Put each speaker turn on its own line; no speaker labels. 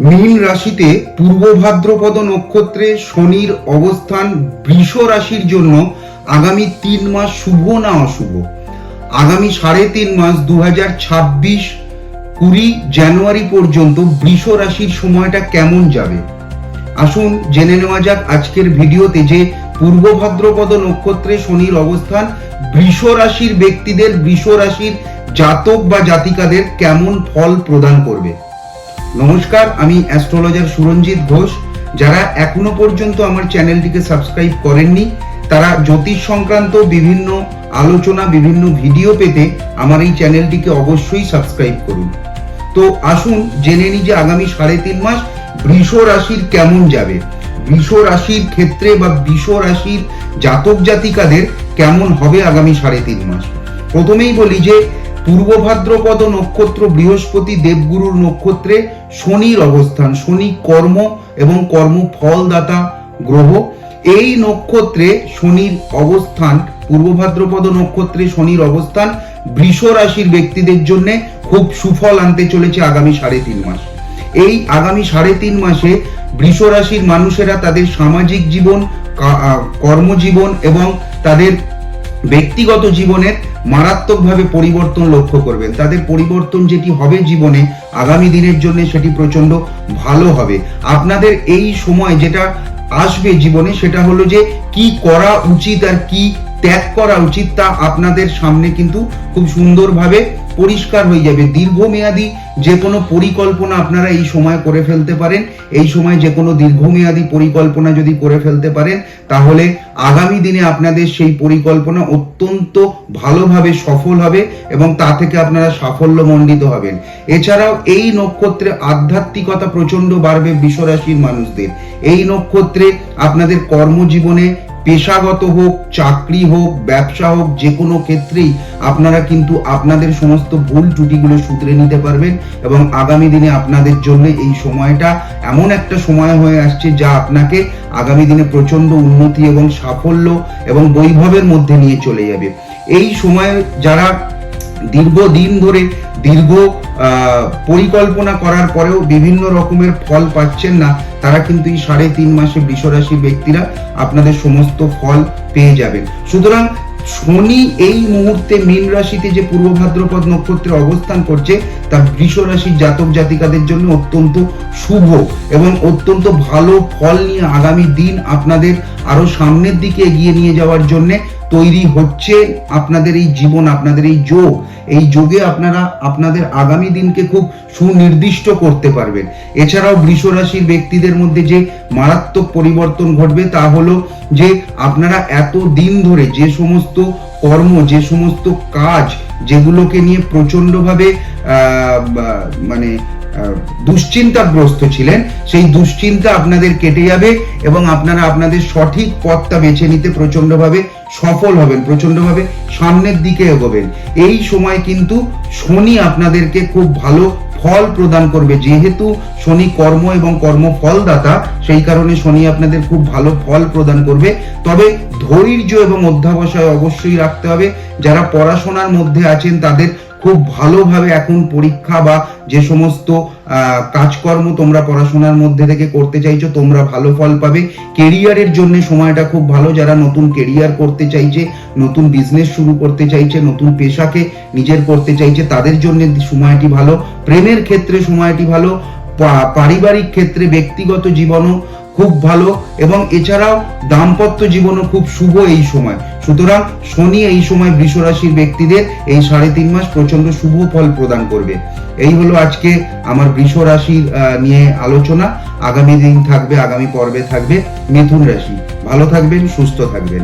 মীন রাশিতে পূর্ব ভাদ্রপদ নক্ষত্রে শনির অবস্থান বৃষ রাশির জন্য আগামী তিন মাস শুভ না অশুভ? আগামী সাড়ে তিন মাস দু হাজার ছাব্বিশ কুড়ি জানুয়ারি পর্যন্ত বৃষ রাশির সময়টা কেমন যাবে? আসুন জেনে নেওয়া যাক আজকের ভিডিওতে যে পূর্ব ভাদ্রপদ নক্ষত্রে শনির অবস্থান বৃষ রাশির ব্যক্তিদের, বৃষ রাশির জাতক বা জাতিকাদের কেমন ফল প্রদান করবে। নমস্কার, আমি অ্যাস্ট্রোলজার সুরঞ্জিত ঘোষ। যারা এখনও পর্যন্ত আমার চ্যানেলটিকে সাবস্ক্রাইব করেননি, তারা জ্যোতিষ সংক্রান্ত বিভিন্ন আলোচনা, বিভিন্ন ভিডিও পেতে আমার এই চ্যানেলটিকে অবশ্যই সাবস্ক্রাইব করুন। তো আসুন, জেনে নিই যে আগামী সাড়ে তিন মাস বৃষ রাশির কেমন যাবে। বৃষ রাশির ক্ষেত্রে বা বৃষ রাশির জাতক জাতিকাদের কেমন হবে আগামী সাড়ে তিন মাস? প্রথমেই বলি যে পূর্ব ভাদ্রপদ নক্ষত্র বৃহস্পতি দেবগুরুর নক্ষত্রে শনির অবস্থান, শনি কর্ম এবং কর্ম ফলদাতা গ্রহ। এই নক্ষত্রে শনির অবস্থান পূর্ব ভাদ্রপদ নক্ষত্রে শনির অবস্থান বৃষ রাশির ব্যক্তিদের জন্য খুব সুফল আনতে চলেছে আগামী সাড়ে তিন মাস। এই আগামী সাড়ে তিন মাসে বৃষ রাশির মানুষেরা তাদের সামাজিক জীবন কর্মজীবন এবং তাদের ব্যক্তিগত জীবনের মারাত্মকভাবে পরিবর্তন লক্ষ্য করবেন। তাদের পরিবর্তন যেটি হবে জীবনে, আগামী দিনের জন্য সেটি প্রচণ্ড ভালো হবে। আপনাদের এই সময় যেটা আসবে জীবনে সেটা হলো যে, কি করা উচিত আর কি ত্যাগ করা উচিত তা আপনাদের সামনে কিন্তু খুব সুন্দরভাবে পরিষ্কার হয়ে যাবে। দীর্ঘমেয়াদী যে কোনো পরিকল্পনা আপনারা এই সময় করে ফেলতে পারেন। এই সময় যে কোনো দীর্ঘমেয়াদী পরিকল্পনা যদি করে ফেলতে পারেন, তাহলে আগামী দিনে আপনাদের সেই পরিকল্পনা অত্যন্ত ভালোভাবে সফল হবে এবং তা থেকে আপনারা সাফল্যমণ্ডিত হবেন। এছাড়াও এই নক্ষত্রে আধ্যাত্মিকতা প্রচণ্ড বাড়বে বিশ্বরাশির মানুষদের। এই নক্ষত্রে আপনাদের কর্মজীবনে পেশাগত হোক, চাকরি হোক, ব্যবসা হোক, যে কোনো ক্ষেত্রেই আপনারা কিন্তু আপনাদের সমস্ত ভুল ত্রুটিগুলো শুধরে নিতে পারবেন এবং আগামী দিনে আপনাদের জন্য এই সময়টা এমন একটা সময় হয়ে আসছে যা আপনাকে আগামী দিনে প্রচণ্ড উন্নতি এবং সাফল্য এবং বৈভবের মধ্যে নিয়ে চলে যাবে। এই সময়ে যারা দীর্ঘদিন ধরে, দীর্ঘ পরিকল্পনা করার পরেও বিভিন্ন রকমের ফল পাচ্ছেন না। তারা কিন্তু এই সাড়ে তিন মাসে বৃষরাশি ব্যক্তিরা আপনাদের সমস্ত ফল পেয়ে যাবেন। সুতরাং শনি এই মুহূর্তে মীন রাশিতে যে পূর্ব ভাদ্রপদ নক্ষত্রে অবস্থান করছে, তা বৃষ রাশির জাতক জাতিকাদের জন্য অত্যন্ত শুভ এবং অত্যন্ত ভালো ফল নিয়ে আগামী দিন আপনাদের আরও সামনের দিকে এগিয়ে নিয়ে যাওয়ার জন্য তৈরি হচ্ছে আপনাদের এই জীবন আপনাদের এই যোগ। এই যোগে আপনারা আপনাদের আগামী দিনকে খুব সুনির্দিষ্ট করতে পারবেন। এছাড়াও বৃষ রাশির ব্যক্তিদের মধ্যে যে মারাত্মক পরিবর্তন ঘটবে তা হলো যে আপনারা এত দিন ধরে যে সমস্ত কর্ম যে সমস্ত কাজ যেগুলোকে নিয়ে প্রচন্ডভাবে আহ, বা- মানে দুশ্চিন্তাগ্রস্ত ছিলেন, সেই দুশ্চিন্তা আপনাদের কেটে যাবে এবং আপনারা আপনাদের সঠিক পথটা বেছে নিতে প্রচন্ডভাবে সফল হবেন প্রচন্ডভাবে সামনের দিকে এগোবেন। এই সময় কিন্তু শনি আপনাদেরকে খুব ভালো ফল প্রদান করবে। যেহেতু শনি কর্ম এবং কর্ম ফলদাতা সেই কারণে শনি আপনাদের খুব ভালো ফল প্রদান করবে। তবে ধৈর্য এবং অধ্যাবসায় অবশ্যই রাখতে হবে। যারা পড়াশোনার মধ্যে আছেন, তাদের খুব ভালোভাবে এখন পরীক্ষা বা যে সমস্ত কাজকর্ম তোমরা পড়াশোনার মধ্যে থেকে করতে চাইছো, তোমরা ভালো ফল পাবে। কেরিয়ারের জন্য সময়টা খুব ভালো, যারা নতুন কেরিয়ার করতে চাইছে, নতুন বিজনেস শুরু করতে চাইছে, নতুন পেশাকে নিজের করতে চাইছে, তাদের জন্য সময়টি ভালো। প্রেমের ক্ষেত্রে সময়টি ভালো পারিবারিক ক্ষেত্রে ব্যক্তিগত জীবনও খুব ভালো এবং এছাড়াও দাম্পত্য জীবনও খুব শুভ এই সময়। সুতরাং শনি এই সময় বৃষরাশির ব্যক্তিদের এই সাড়ে তিন মাস প্রচণ্ড শুভ ফল প্রদান করবে। এই হলো আজকে আমার বৃষরাশির নিয়ে আলোচনা। আগামী দিন থাকবে, আগামী পর্বে থাকবে মিথুন রাশি। ভালো থাকবেন, সুস্থ থাকবেন।